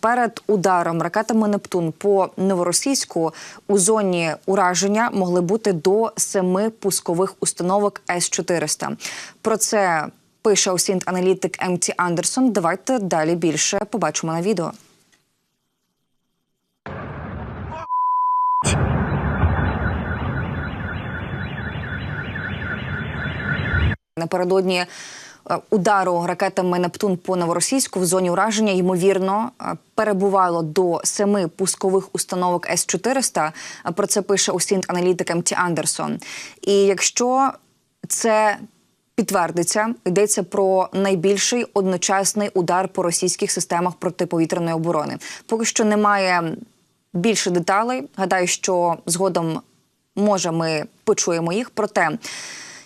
Перед ударом ракетами Нептун по новоросійську у зоні ураження могли бути до семи пускових установок С 400 Про це пише осінт аналітик МТ Андерсон. Давайте далі більше побачимо на відео. Напередодні удару ракетами Нептун по новоросійську в зоні ураження ймовірно е, перебувало до семи пускових установок С 400 Про це пише усінт аналітик МТ Андерсон. І якщо це підтвердиться, йдеться про найбільший одночасний удар по російських системах протиповітряної оборони. Поки що немає більше деталей. Гадаю, що згодом може ми почуємо їх. Проте,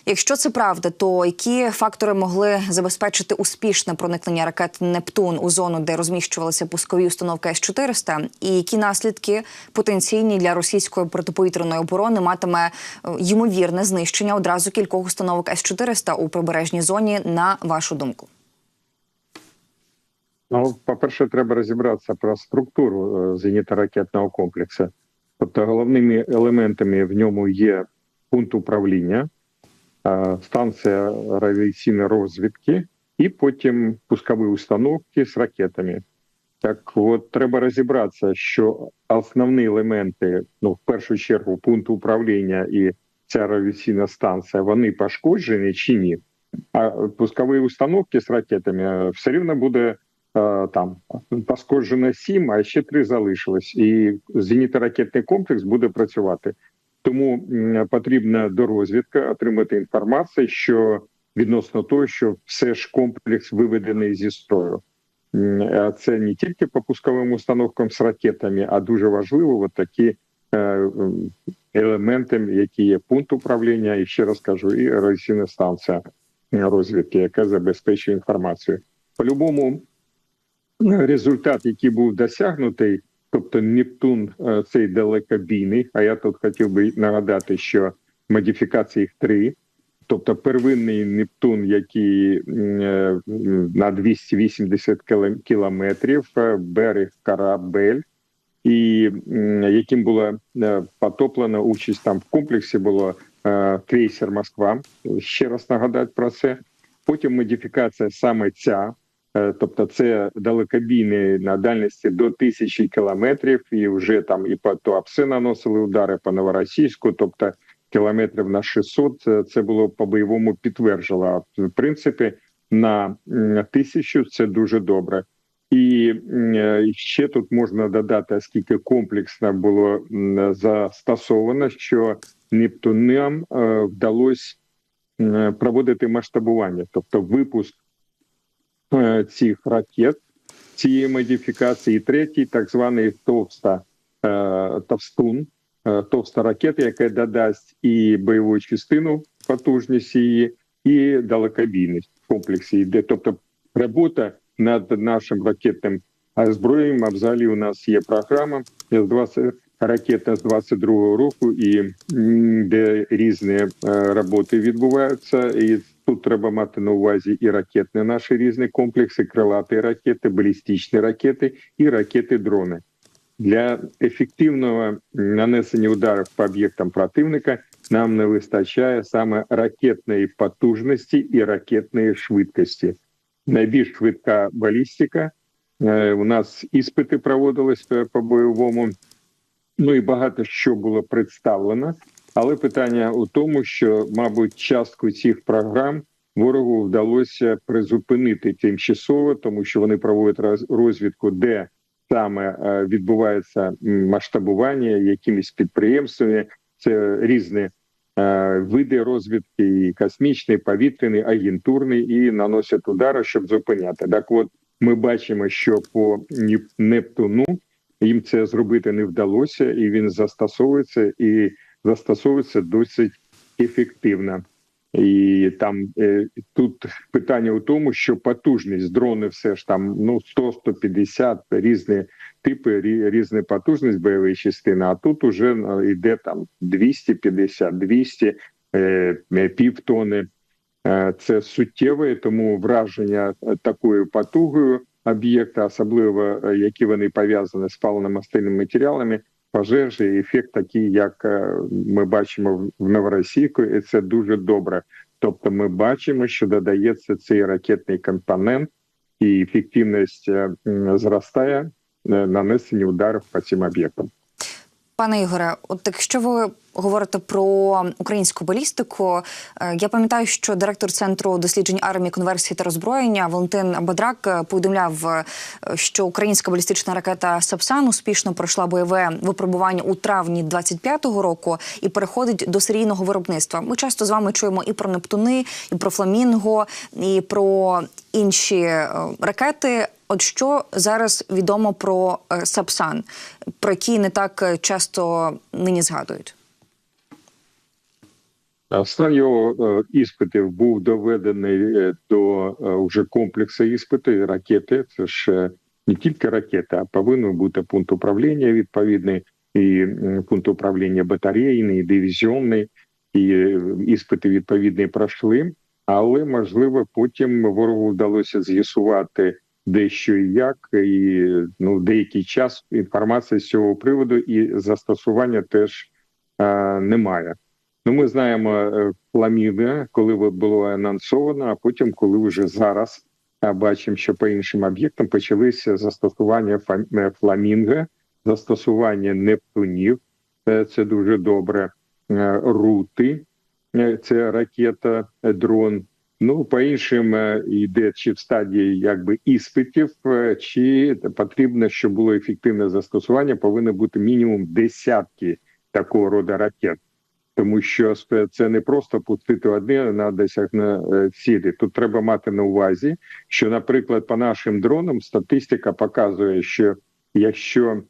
якщо це правда, то які фактори могли забезпечити успішне проникнення ракет Нептун у зону, де розміщувалися пускові установки С 400 і які наслідки потенційні для російської протиповітряної оборони матиме е, ймовірне знищення одразу кількох установок С 400 у прибережній зоні, на вашу думку? Ну, по-перше, треба розібратися про структуру е, зенітно-ракетного комплексу. Тобто, головними елементами в ньому є пункт управління, станція радіаційної розвідки і потім пускові установки з ракетами. Так, от треба розібратися, що основні елементи, ну в першу чергу, пункт управління і ця радіаційна станція, вони пошкоджені чи ні. А пускові установки з ракетами е, все рівно буде е, там пошкоджено сім, а ще три залишилось, і зенітно-ракетний комплекс буде працювати. Тому потрібна дорозвідка отримати інформацію, що відносно того, що все ж комплекс виведений зі строю. А Це не тільки по пусковим установкам з ракетами, а дуже важливо от такі е, елементи, які є пункт управління, і ще раз кажу, і радіаційна станція розвідки, яка забезпечує інформацію. По-любому, результат, який був досягнутий, тобто Нептун е, цей далекобійний. А я тут хотів би нагадати, що модифікації їх три. Тобто первинний Нептун, який е, на 280 кілометрів, е, берег корабель, і яким була потоплена участь там в комплексі було крейсер Москва. Ще раз нагадати про це. Потім модифікація саме ця, тобто це далекобійний на дальності до тисячі кілометрів, і вже там і по Туапсе наносили удари по новоросійську, тобто кілометрів на 600, це- це було по бойовому підтверджено. В принципі, на тисячу це дуже добре. І е, ще тут можна додати, оскільки комплексно було застосовано, що Нептунам е, вдалося е, проводити масштабування, тобто випуск е, цих ракет, цієї модифікації, третій, так званий товста е, товстун, е, товста ракета, яка додасть і бойову частину потужність її, і далекобійність в комплексі йде. Тобто робота над нашим ракетним озброєнням. А взагалі у нас є програма С-20 ракета з 22-го року, і де різні е, роботи відбуваються. І тут треба мати на увазі і ракетні наші різні комплекси, крилаті ракети, балістичні ракети і ракети-дрони. Для ефективного нанесення ударів по об'єктам противника нам не вистачає саме ракетної потужності і ракетної швидкості. Найбільш швидка балістика. Е, У нас іспити проводились е, по бойовому. Ну і багато що було представлено. Але питання у тому, що, мабуть, частку цих програм ворогу вдалося призупинити тимчасово, тому що вони проводять роз- розвідку, де саме е, відбувається масштабування якимись підприємствами. Це різні е, види розвідки, і космічний, повітряний, агентурний, і наносять удари, щоб зупиняти. Так, от ми бачимо, що по Нептуну їм це зробити не вдалося, і він застосовується і застосовується досить ефективно. І там е, тут питання у тому, що потужність дрони все ж там ну 100-150 різні типи, рі- різні потужність бойової частини. А тут уже е, йде там 250, 200, е, е, півтони. Це суттєве, тому враження е, такою потугою об'єкти, особливо які вони пов'язані з паливно-мастильними матеріалами, пожежі, ефект такий, як е, ми бачимо в- Новоросійку, і це дуже добре. Тобто, ми бачимо, що додається цей ракетний компонент, і ефективність е, зростає е, нанесення ударів по цим об'єктам. Пане Ігоре, от якщо ви говорите про українську балістику, е, я пам'ятаю, що директор центру досліджень армії, конверсії та роззброєння Валентин Бадрак повідомляв, е, що українська балістична ракета Сапсан успішно пройшла бойове випробування у травні 25-го року і переходить до серійного виробництва. Ми часто з вами чуємо і про Нептуни, і про Фламінго, і про інші е, ракети. От що зараз відомо про е, Сапсан, про який не так е, часто нині згадують? Стан його е, іспитів був доведений е, до е, вже комплексу іспиту ракети. Це ж е, не тільки ракета, а повинен бути пункт управління відповідний, і пункт управління батарейний, дивізіонний, і е, іспити відповідні пройшли. Але можливо потім ворогу вдалося з'ясувати дещо і як, і ну деякий час інформації з цього приводу і застосування теж е, немає. Ну, ми знаємо е, Фламінго, коли було анонсовано, а потім, коли вже зараз бачимо, що по іншим об'єктам почалися застосування е, застосування нептунів, Е, це дуже добре. Е, Рути, е, це ракета, е, дрон. Ну, по іншим е, йде чи в стадії якби іспитів, е, чи потрібно, щоб було ефективне застосування, повинно бути мінімум десятки такого роду ракет тому що це не просто пустити одне на досягне цілі. Тут треба мати на увазі, що, наприклад, по нашим дронам статистика показує, що якщо,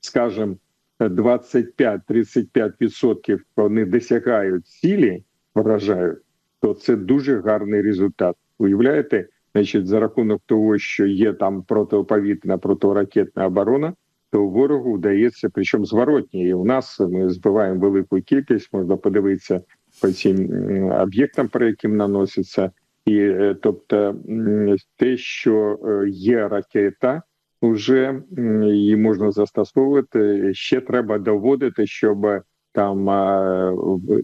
скажімо, 25-35% вони досягають цілі, вражають, то це дуже гарний результат. Уявляєте, значить, за рахунок того, що є там протиповітряна протиракетна оборона, то ворогу вдається, причому зворотні. І у нас ми збиваємо велику кількість, можна подивитися по цим об'єктам, про яким наноситься. І е, тобто те, що е, є ракета, вже її можна застосовувати. Ще треба доводити, щоб там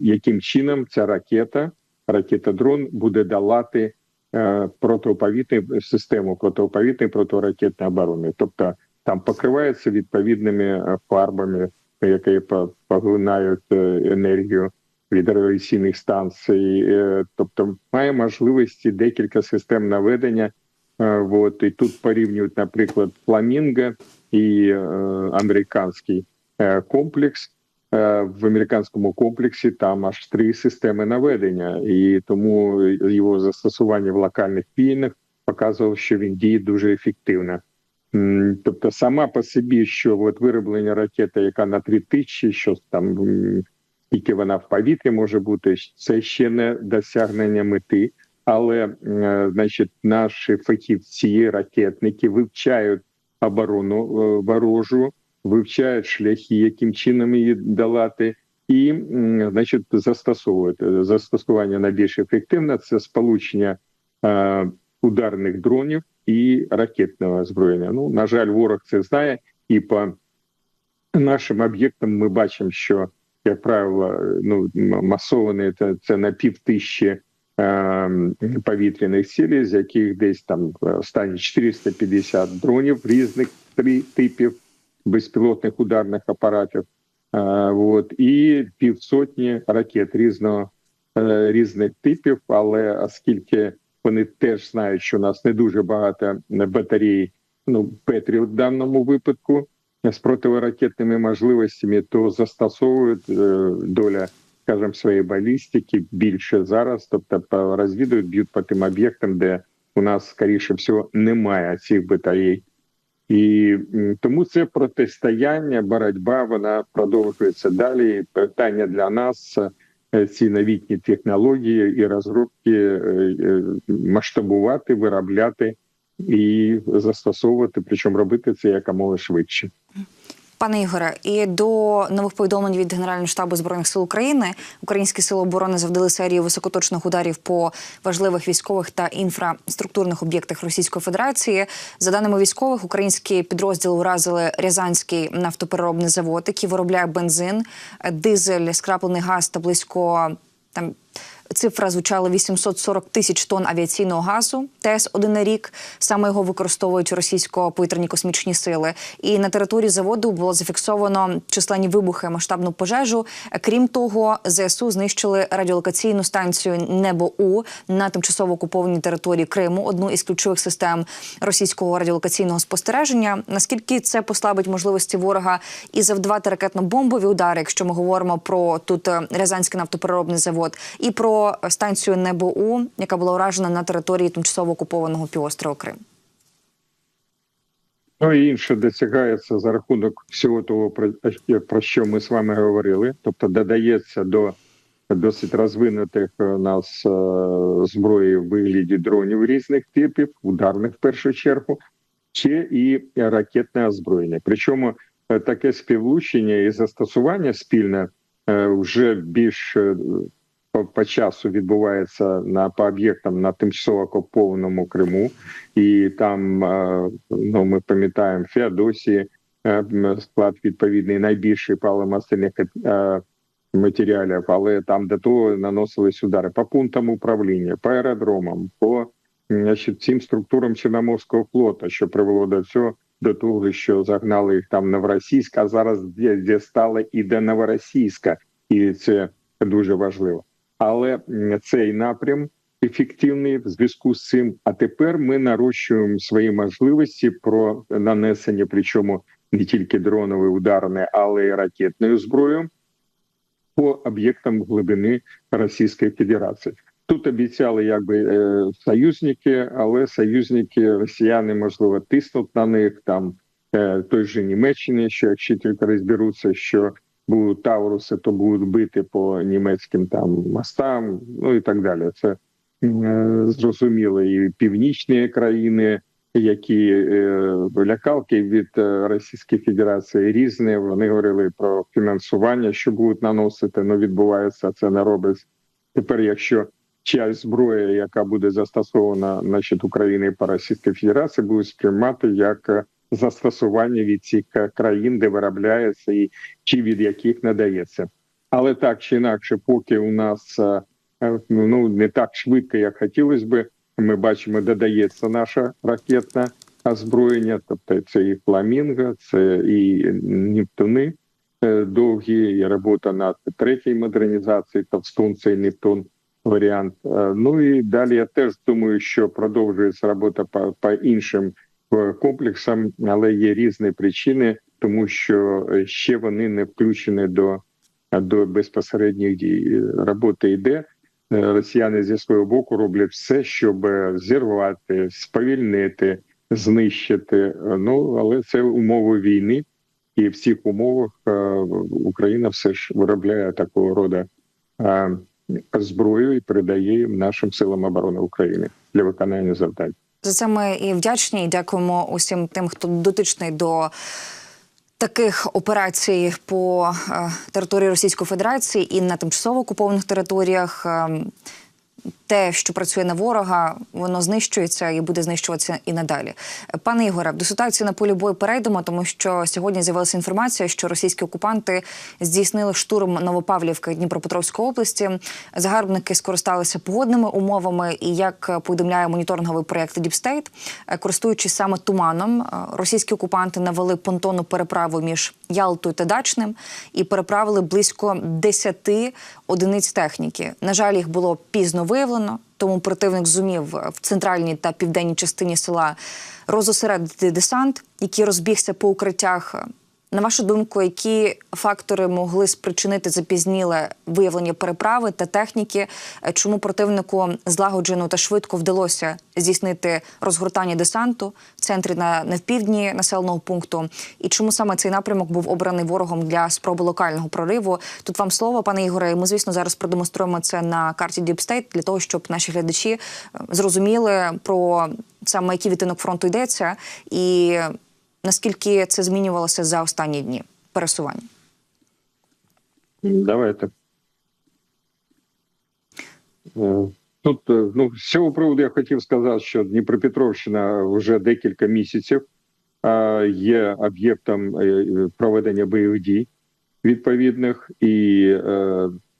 яким чином ця ракета, ракета-дрон буде долати е, протиповітряну систему протиповітряної протиракетної оборони. Тобто там покривається відповідними е, фарбами, які поглинають е, енергію від радіаційних станцій. Тобто має можливості декілька систем наведення. Вот і тут порівнюють, наприклад, фламінго і американський комплекс. Е, В американському комплексі там аж три системи наведення, і тому його застосування в локальних війнах показувало, що він діє дуже ефективно. Тобто, сама по собі, що от вироблення ракети, яка на 3 тисячі, що там м, скільки вона в повітрі може бути, це ще не досягнення мети. Але е, значить, наші фахівці, ракетники вивчають оборону е, ворожу, вивчають шляхи, яким чином її долати, і значить застосовують Е, застосування найбільш ефективне це сполучення е, ударних дронів і ракетного озброєння. Ну на жаль, ворог це знає, і по нашим об'єктам ми бачимо, що як правило, ну масовані це, це на пів тисячі е, повітряних цілей, з яких десь там в останні 450 дронів різних три типів безпілотних ударних апаратів. Е, от і півсотні ракет різного е, різних типів, але оскільки вони теж знають, що у нас не дуже багато батарей, ну Петрі в даному випадку з противоракетними можливостями, то застосовують е, доля, скажімо, своєї балістики більше зараз, тобто розвідують, б'ють по тим об'єктам, де у нас скоріше всього немає цих батарей. І тому це протистояння, боротьба, вона продовжується далі. Питання для нас е, ці новітні технології і розробки е, е, масштабувати, виробляти і застосовувати, причому робити це якомога швидше. Пане Ігоре, і до нових повідомлень від Генерального штабу збройних сил України українські сили оборони завдали серію високоточних ударів по важливих військових та інфраструктурних об'єктах Російської Федерації. За даними військових, українські підрозділи уразили Рязанський нафтопереробний завод, який виробляє бензин, дизель, скраплений газ та близько там. Цифра звучала 840 тисяч тонн авіаційного газу. ТЕС один на рік саме його використовують російсько-повітряні космічні сили. І на території заводу було зафіксовано численні вибухи, масштабну пожежу. Крім того, ЗСУ знищили радіолокаційну станцію Небо У на тимчасово окупованій території Криму, одну із ключових систем російського радіолокаційного спостереження. Наскільки це послабить можливості ворога і завдавати ракетно-бомбові удари, якщо ми говоримо про тут е, Рязанський нафтопереробний завод, і про станцію НЕБУ, яка була уражена на території тимчасово окупованого півострова Крим. Ну і інше досягається за рахунок всього того, про, що ми з вами говорили. Тобто додається до досить розвинутих у нас е, зброї в вигляді дронів різних типів, ударних в першу чергу, ще і ракетне озброєння. Причому е, таке співлучення і застосування спільне е, вже більш е, по, часу відбувається на по об'єктам на тимчасово окупованому Криму, і там е, ну ми пам'ятаємо Феодосії, е, склад відповідний найбільший паливомастильних е, матеріалів, але там до того наносились удари по пунктам управління, по аеродромам, по значить, цим структурам Чорноморського флоту, що привело до цього. До того, що загнали їх там Новоросійськ, а зараз де і до Новоросійська, і це дуже важливо. Але цей напрям ефективний в зв'язку з цим. А тепер ми нарощуємо свої можливості про нанесення, причому не тільки дронової ударної, але й ракетною зброєю по об'єктам глибини Російської Федерації. Тут обіцяли якби е, союзники, але союзники росіяни можливо тиснуть на них там е, той же Німеччини, що якщо тільки розберуться, що будуть Тауруси, то будуть бити по німецьким там мостам, ну і так далі. Це е, зрозуміло, і північні країни, які е, лякалки від е, Російської Федерації різні. Вони говорили про фінансування, що будуть наносити. Ну відбувається це не робить. Тепер, якщо часть зброї, яка буде застосована значить, Україною по Російській Федерації, буде сприймати як застосування від цих країн, де виробляється і чи від яких надається. Але так чи інакше, поки у нас е, е, ну не так швидко, як хотілося би, ми бачимо, додається наша ракетне озброєння, тобто це і фламінго, це і Нептуни е, довгі, і робота над третьою модернізацією, Товстун, це і Нептун варіант. Ну і далі я теж думаю, що продовжується робота по, по іншим е, комплексам, але є різні причини, тому що е, ще вони не включені до, до безпосередніх дій. Е, Робота йде. Росіяни зі свого боку роблять все, щоб зірвати, сповільнити, знищити. Ну але це умови війни, і в цих умовах Україна все ж виробляє такого роду зброю і передає їм нашим силам оборони України для виконання завдань. За це ми і вдячні. і Дякуємо усім тим, хто дотичний до таких операцій по е, території Російської Федерації і на тимчасово окупованих територіях. Ем, те, що працює на ворога, воно знищується і буде знищуватися і надалі. Пане Ігоре, до ситуації на полі бою перейдемо, тому що сьогодні з'явилася інформація, що російські окупанти здійснили штурм Новопавлівки Дніпропетровської області. Загарбники скористалися погодними умовами, і як повідомляє моніторинговий проєкт е, користуючись саме туманом, е, російські окупанти навели понтонну переправу між Ялтою та Дачним і переправили близько 10 одиниць техніки. На жаль, їх було пізно виявлено, тому противник зумів в центральній та південній частині села розосередити десант, який розбігся по укриттях. На вашу думку, які фактори могли спричинити запізніле виявлення переправи та техніки? Е, Чому противнику злагоджено та швидко вдалося здійснити розгортання десанту в центрі на, на півдні населеного пункту? І чому саме цей напрямок був обраний ворогом для спроби локального прориву? Тут вам слово, пане Ігоре. і Ми, звісно, зараз продемонструємо це на карті State для того, щоб наші глядачі е, зрозуміли про саме який відтинок фронту йдеться і Наскільки це змінювалося за останні дні пересування? Давайте. Е, Тут е, ну, з цього приводу я хотів сказати, що Дніпропетровщина вже декілька місяців є об'єктом е, проведення бойових дій відповідних, і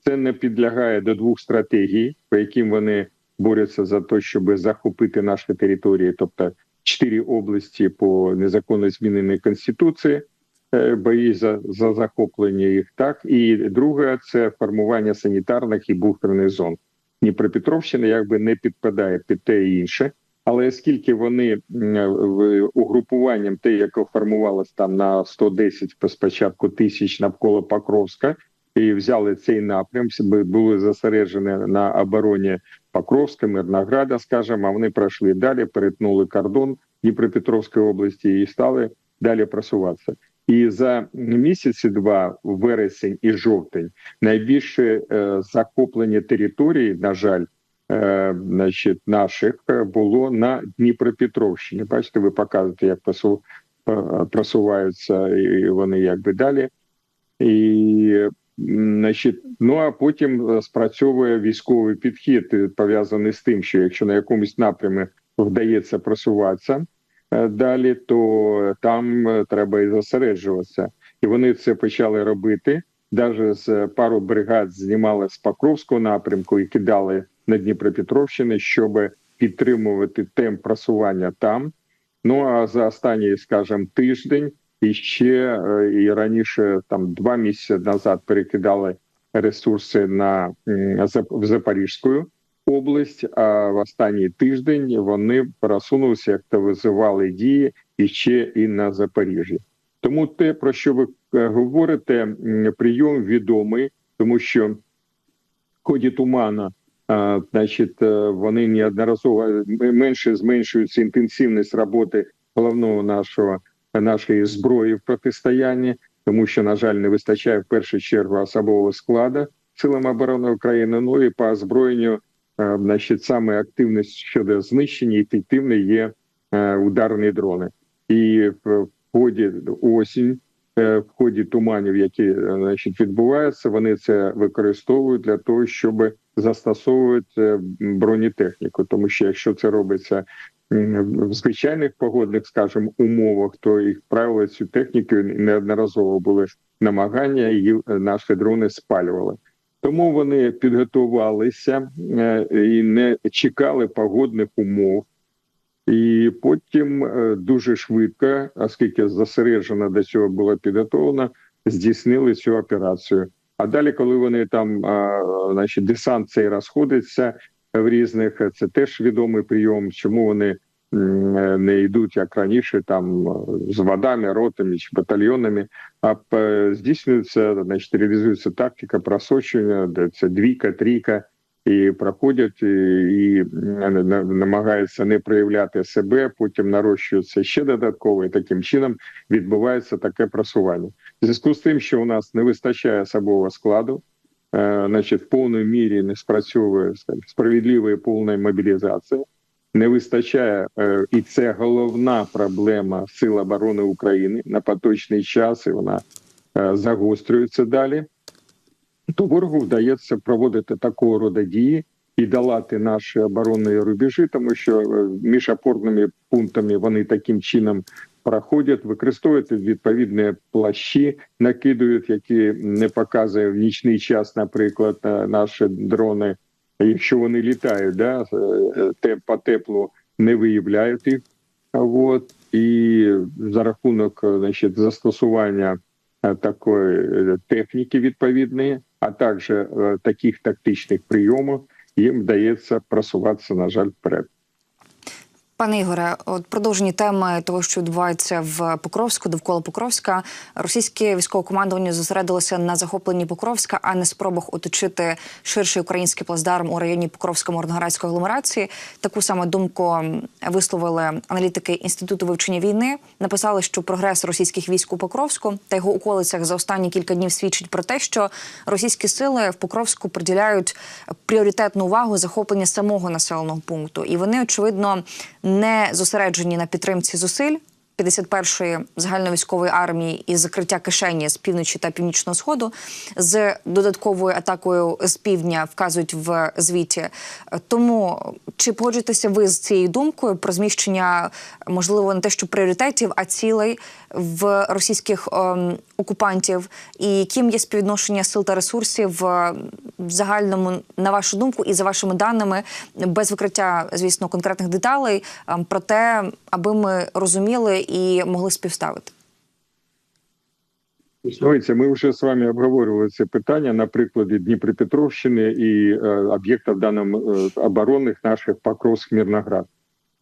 це не підлягає до двох стратегій, по яким вони борються за те, щоб захопити наші території, тобто чотири області по незаконно зміненій конституції е, бої за, за захоплення їх. Так і друге це формування санітарних і буферних зон. Дніпропетровщина якби не підпадає під те і інше. Але оскільки вони угрупуванням, те, яке формувалось там на 110 спочатку тисяч навколо Покровська, і взяли цей напрям, були зосереджені на обороні Покровська, Мирнограда, скажімо, а вони пройшли далі, перетнули кордон Дніпропетровської області і стали далі просуватися. І за місяці два, вересень і жовтень, найбільше е, захоплення території, на жаль, е, значить, наших е, було на Дніпропетровщині. Бачите, ви показуєте, як е, просуваються і вони якби далі. І значить, ну а потім е, спрацьовує військовий підхід, е, пов'язаний з тим, що якщо на якомусь напрямі вдається просуватися е, далі, то там треба і зосереджуватися. І вони це почали робити. Навіть з пару бригад знімали з Покровського напрямку і кидали на Дніпропетровщини, щоб підтримувати темп просування там. Ну а за останній, скажімо, тиждень і ще е, і раніше, там два місяці назад, перекидали ресурси на в Запорізьку область. А в останній тиждень вони пересунулися, як визивали дії і ще і на Запоріжжі. Тому те, про що ви е, говорите, прийом відомий, тому що в ході тумана, значить, е, вони неодноразово менше зменшується інтенсивність роботи головного нашого нашої зброї в протистоянні, тому що, на жаль, не вистачає в першу чергу особового складу силам оборони України. Ну і по озброєнню, е, значить, саме активність щодо знищення ефективно є е, ударні дрони. І в ході осінь, е, в ході туманів, які значить відбуваються, вони це використовують для того, щоб застосовувати е, бронетехніку. Тому що якщо це робиться в звичайних погодних, скажімо, умовах, то їх правило цю техніку неодноразово були намагання, її е, наші дрони спалювали. Тому вони підготувалися е, і не чекали погодних умов. І потім дуже швидко, оскільки зосереджено до цього було підготовлено, здійснили цю операцію. А далі, коли вони там, значить, десант цей розходиться в різних, це теж відомий прийом. Чому вони не йдуть як раніше, там з водами, ротами чи батальйонами, а здійснюється, значить, реалізується тактика просочення, де це двійка, трійка і проходять і, намагаються не проявляти себе. Потім нарощується ще додатково, і таким чином відбувається таке просування. Зв'язку з тим, що у нас не вистачає особового складу, е, значить, в повній мірі не спрацьовує справедлива і повна мобілізація. Не вистачає, е, і це головна проблема Сил оборони України на поточний час, і вона е, загострюється далі то ворогу вдається проводити такого роду дії і долати наші оборонні рубежі, тому що між опорними пунктами вони таким чином проходять, використовують відповідні плащі, накидують, які не показує в нічний час, наприклад, е, наші дрони. Якщо вони літають, да, е, те по теплу не виявляють їх. От і за рахунок е, значить, застосування такої техніки відповідної, а також таких тактичних прийомів, їм вдається просуватися, на жаль, вперед. Пане Ігоре, от продовжені теми того, що відбувається в Покровську, довкола Покровська, російське військове командування зосередилося на захопленні Покровська, а не спробах оточити ширший український плацдарм у районі Покровсько морноградської агломерації. Таку саме думку висловили аналітики інституту вивчення війни. Написали, що прогрес російських військ у Покровську та його околицях за останні кілька днів свідчить про те, що російські сили в Покровську приділяють пріоритетну увагу захопленню самого населеного пункту, і вони очевидно не зосереджені на підтримці зусиль 51-ї загальновійськової армії і закриття кишені з півночі та північного сходу з додатковою атакою з півдня вказують в звіті. Тому чи погоджуєтеся ви з цією думкою про зміщення, можливо, не те, що пріоритетів, а цілей в російських ем, окупантів, і яким є співвідношення сил та ресурсів в загальному, на вашу думку, і за вашими даними, без викриття, звісно, конкретних деталей, ем, про те, аби ми розуміли і могли співставити? Дивіться, ми вже з вами обговорювали це питання на прикладі Дніпропетровщини і е, об'єктів даним е, оборонних наших Покровськ Мірноград.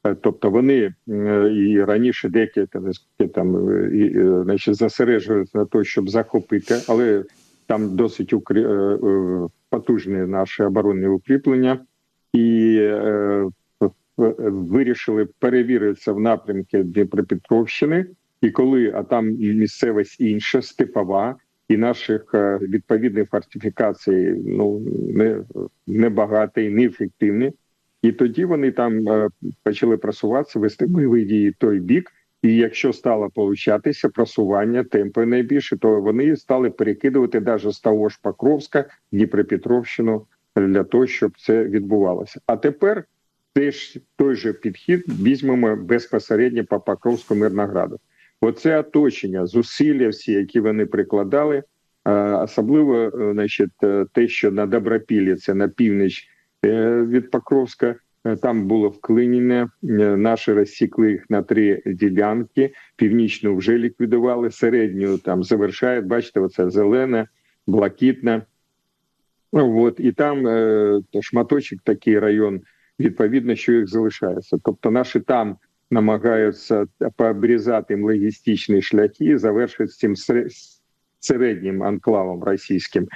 Е, Тобто вони е, і раніше деякі там, там е, і, е, значить, зосереджувалися на те, щоб захопити, але там досить укрі... е, е, потужні наші оборонні укріплення, і е, вирішили перевіритися в напрямки Дніпропетровщини. І коли а там місцевість інша, степова, і наших е, відповідних фортифікацій ну не небагато і неефективні. І тоді вони там е, почали просуватися, вести бойові дії той бік. І якщо стало получатися просування темпи найбільше, то вони стали перекидувати навіть з того ж Покровська Дніпропетровщину для того, щоб це відбувалося. А тепер теж той же підхід візьмемо безпосередньо по Покровську Мирнограду. Оце оточення, зусилля всі, які вони прикладали, особливо е, значить, е, те, що на Добропіллі, це на північ е, від Покровська, там було вклинення. е, Наші розсікли їх на три ділянки. Північну вже ліквідували, середню там завершають. Бачите, оце зелена, блакитна. Ну, От і там е, шматочок такий район, відповідно, що їх залишається. Тобто, наші там намагаються пообрізати їм логістичні шляхи, завершити з цим середнім анклавом російським.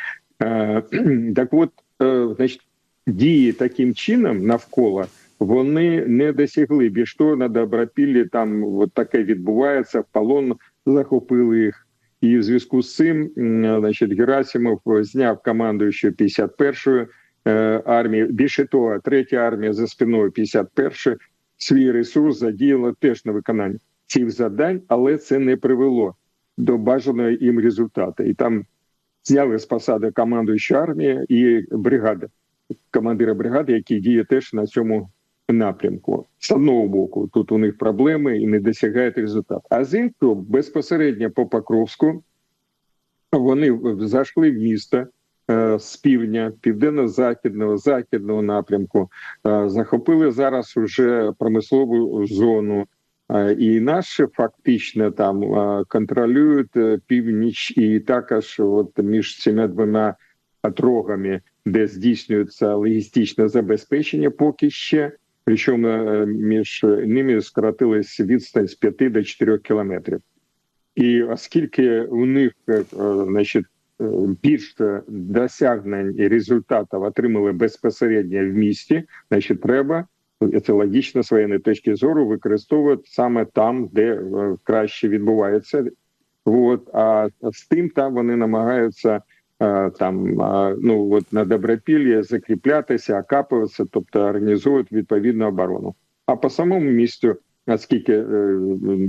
Е, так от, е, значить, дії таким чином навколо вони не досягли. Більш того, на Добропіллі там от таке відбувається, в полон захопили їх. І в зв'язку з цим, значить, Герасимов зняв командуючого 51-ї е, армії. Більше того, третя армія за спиною 51-ї свій ресурс задіяла теж на виконання цих завдань, але це не привело до бажаного їм результату. І там зняли з посади командуючої армії і бригада, командира бригади, який діє теж на цьому напрямку. З одного боку, тут у них проблеми і не досягають результату. А з іншого, безпосередньо по Покровську, вони зайшли в місто е, з півдня, південно-західного, західного напрямку, е, захопили зараз уже промислову зону. Е, І наші фактично там е, контролюють е, північ і також от між цими двома отрогами, де здійснюється логістичне забезпечення, поки ще. Причому е, між ними скоротилась відстань з 5 до 4 кілометрів. І оскільки у них е, е, значить, е, більше досягнень і результатів отримали безпосередньо в місті, значить, треба це логічно з воєнної точки зору використовувати саме там, де е, краще відбувається. От а з тим там вони намагаються е, там е, ну от на добропіллі закріплятися, окапуватися, тобто організовують відповідну оборону. А по самому місту, наскільки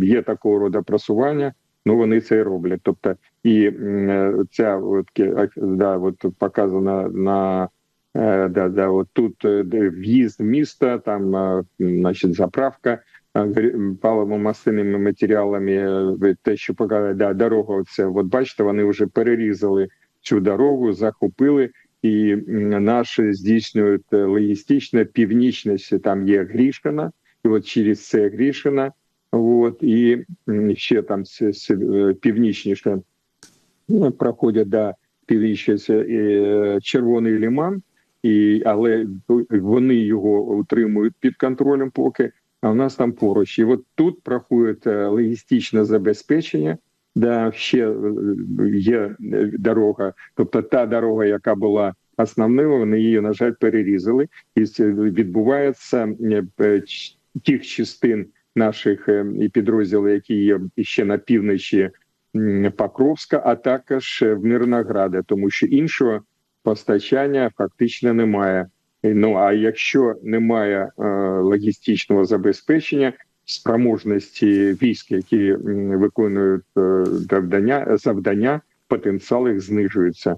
є такого роду просування, ну вони це і роблять. Тобто, і е, ця от, да, от показана на Е, Да, да, от тут е, в'їзд в місто, там значить заправка е, матеріалами. Те, що показує да, дорога, це от бачите, вони вже перерізали цю дорогу, захопили. І наші здійснюють логістично північність. Там є Грішина, і от через це Грішина, от і ще там е, північніше ну, проходять да, північніше е, Червоний ліман і але вони його утримують під контролем поки. А в нас там поруч. І от тут проходить е, логістичне забезпечення, де ще е, є е, дорога, тобто та дорога, яка була основною, вони її на жаль перерізали, і відбувається тих частин наших е, і підрозділів, які є ще на півночі Покровська, а також е, в Мирнограді, тому що іншого постачання фактично немає. Ну а якщо немає е, логістичного забезпечення, спроможності військ, які виконують е, завдання, завдання, потенціал їх знижується.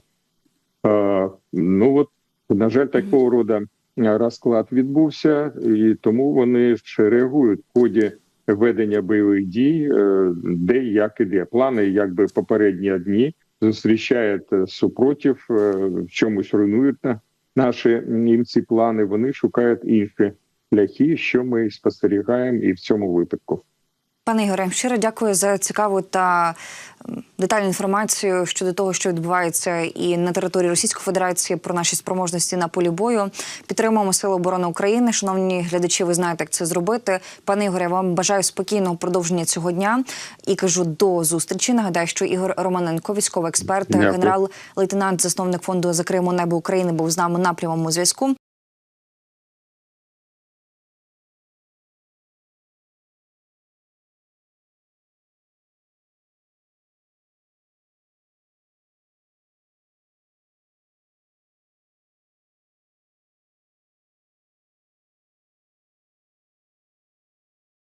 Е, Ну от, на жаль, такого роду розклад відбувся, і тому вони ще реагують в ході ведення бойових дій, е, де як іде. Плани, якби попередні дні зустрічають супротив, е, в чомусь руйнують на- наші їм ці плани. Вони шукають інші шляхи, що ми спостерігаємо і в цьому випадку. Пане Ігоре, щиро дякую за цікаву та детальну інформацію щодо того, що відбувається і на території Російської Федерації про наші спроможності на полі бою. Підтримуємо Сили оборони України. Шановні глядачі, ви знаєте, як це зробити. Пане Ігоре, вам бажаю спокійного продовження цього дня і кажу до зустрічі. Нагадаю, що Ігор Романенко, військовий експерт, генерал-лейтенант, засновник фонду за Криму Небо України, був з нами на прямому зв'язку.